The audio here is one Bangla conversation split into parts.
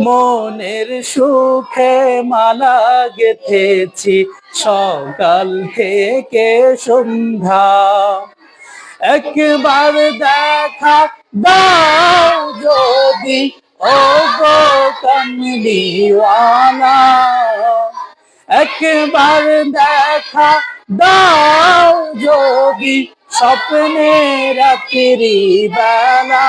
মনের সুখে মালা গেথেছি, সকাল থেকে সন্ধ্যা। একবার দেখা দাও যদি ও কামলিওয়ালা। একবার দেখা দাও যদি স্বপ্নে রাত্রি বেলা।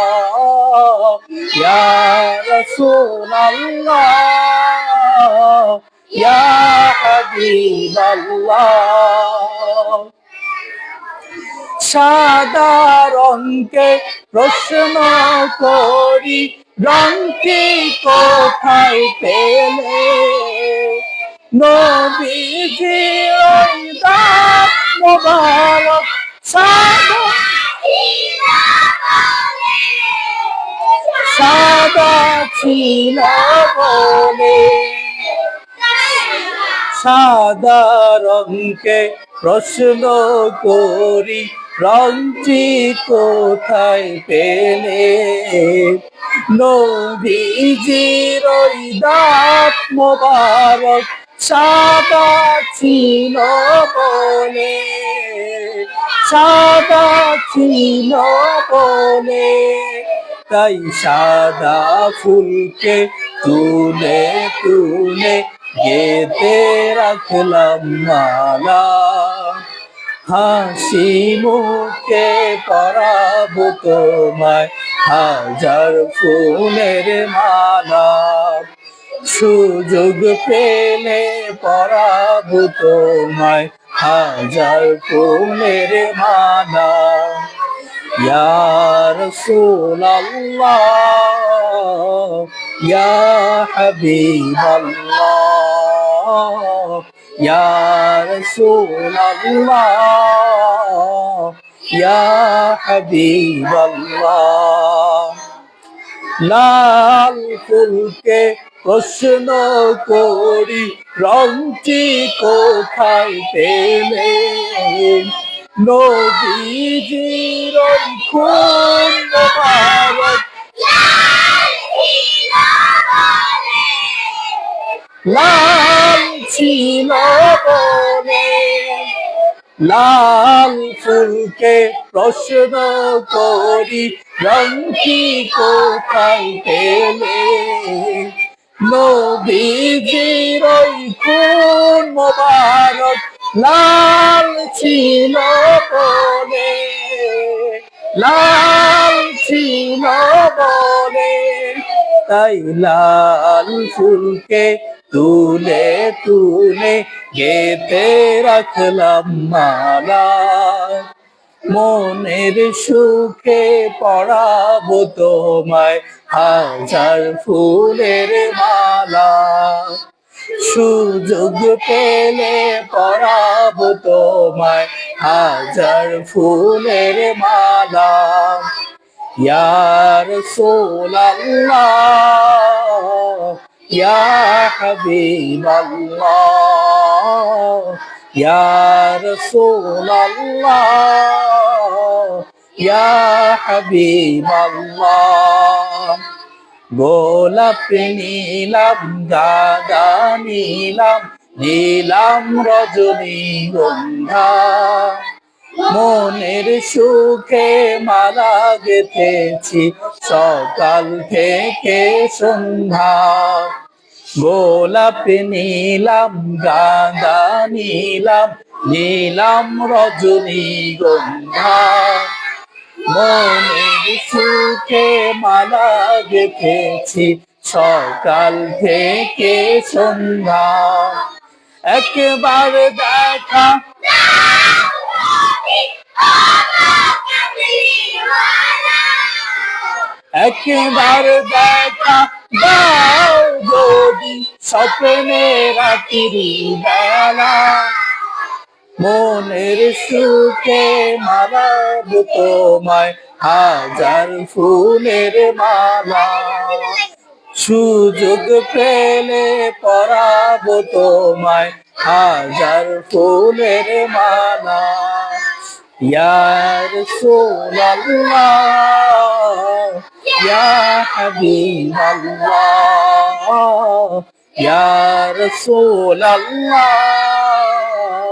ইয়া রাসূলাল্লাহ ইয়া হাবিবাল্লাহ সাদা রঙকে প্রশ্ন করি রঙটি কোথায় পেলে? নবীজি মোবারক সাদা সাদা ছিল বলে। সাদা রঙকে প্রশ্ন করি রংটি কোথায় পেলে? নবীজির ওই দাঁত মোবারক সাদা ছিল বলে। সাদা ছিল বলে। তাই সাদা ফুলকে তুলে তুলে গেতে রাখলাম মালা। হাসি মুখে পরাবো তোমায় হাজার ফুলের মালা। সুযোগ পেলে পরাবো তোমায় হাজার ফুলের মালা। ইয়া রাসূলাল্লাহ, ইয়া হাবিবাল্লাহ, ইয়া রাসূলাল্লাহ, ইয়া হাবিবাল্লাহ। লাল ফুলকে প্রশ্ন করি, রংটি কোথায় পেলে? নবীজির খুন লাল ছিল লাল ফুলকে প্রশ্ন করি রংটি কোথায় পেলে? নবীজির খুন মোবারক লাল ছিল বলে লাল তাই লাল ফুলকে তুলে তুলে গেতে রাখলাম মালা। মনের সুখে পড়াবো তোমায় হাজার ফুলের মালা। সুযোগ পেলে পড়াবো তোমায় হাজার ফুলের মালা। ইয়া রাসূলাল্লাহ ইয়া হাবিবাল্লাহ ইয়া রাসূলাল্লাহ ইয়া হাবিবাল্লাহ গোলাপ নীলাম, গাদা নীলাম নীলাম রজনী গন্ধা। মনের সুখে মালা গেথেছি, সকাল থেকে সন্ধ্যা। গোলাপ নীলাম, গাঁদা নীলাম নীলাম রজনী গন্ধা। মনের সুখে মালা গেঁথেছি সকাল থেকে সন্ধ্যা। একবার দেখা একবার দেখা দাও যদি স্বপ্নে রাত্রি বেলা মনের সুখে মালাব তোমায়, হাজার ফুলের মালা। সুযোগ পেলে পরাব তোমায়, হাজার ফুলের মালা। ইয়ার সোনাল্লাহ, ইয়া হাবিবাল্লাহ